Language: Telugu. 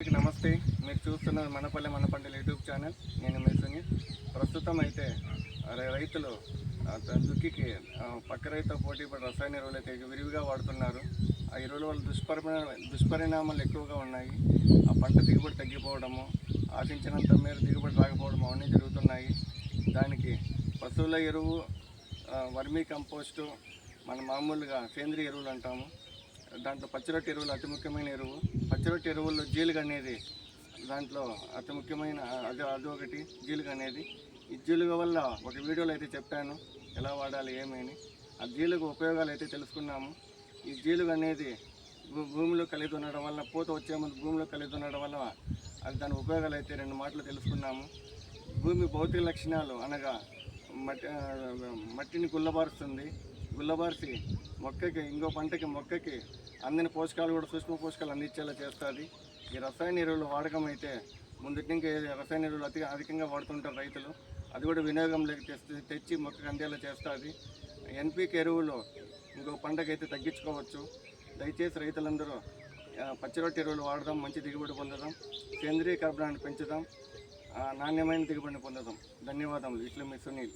మీకు నమస్తే. మీరు చూస్తున్నది మనపల్లె మనపంటల యూట్యూబ్ ఛానల్. నేను మీ సునీల్. ప్రస్తుతం అయితే రైతులు దుక్కికి పక్క రైతు పోటీ పడి రసాయన ఎరువులు అయితే విరివిగా వాడుతున్నారు. ఆ ఎరువుల వల్ల దుష్పరిణామ దుష్పరిణామాలు ఎక్కువగా ఉన్నాయి. ఆ పంట దిగుబడి తగ్గిపోవడము ఆశించినంత మేర దిగుబడి రాకపోవడం అవన్నీ జరుగుతున్నాయి. దానికి పశువుల ఎరువు వర్మీ కంపోస్టు మన మామూలుగా సేంద్రియ ఎరువులు అంటాము. దాంట్లో పచ్చిరొట్టు ఎరువులు అతి ముఖ్యమైన ఎరువు. పచ్చిరొట్టు ఎరువుల్లో జీలుగ అనేది దాంట్లో అతి ముఖ్యమైన అది అది ఒకటి జీలుగ అనేది. ఈ జీలుగ వల్ల ఒక వీడియోలో అయితే చెప్పాను ఎలా వాడాలి ఏమని. ఆ జీలుగ ఉపయోగాలు అయితే తెలుసుకున్నాము. ఈ జీలుగ అనేది భూమిలో కలిగి ఉండడం వల్ల పూత వచ్చే ముందు భూమిలో కలిగి ఉండడం వల్ల అది దాని ఉపయోగాలు అయితే రెండు మాటలు తెలుసుకున్నాము. భూమి భౌతిక లక్షణాలు అనగా మట్టి మట్టిని గుల్లబారుస్తుంది. గుల్లబార్చి మొక్కకి ఇంకో పంటకి మొక్కకి అందిన పోషకాలు కూడా సూక్ష్మ పోషకాలు అందించేలా చేస్తుంది. ఈ రసాయన ఎరువుల వాడకం అయితే ముందుటి ఇంకా రసాయన ఎరువులు అతి అధికంగా వాడుతుంటారు రైతులు. అది కూడా వినియోగంలోకి తెచ్చి తెచ్చి మొక్కకు అందేలా చేస్తుంది. ఎన్పీకి ఎరువులు ఇంకో పంటకి అయితే తగ్గించుకోవచ్చు. దయచేసి రైతులందరూ పచ్చి పచ్చిరొట్టి ఎరువులు వాడదాం మంచి దిగుబడి పొందదాం. సేంద్రీయ కర్బనాన్ని పెంచుదాం. నాణ్యమైన దిగుబడిని పొందదాం. ధన్యవాదములు. ఇట్లా మీ సునీల్.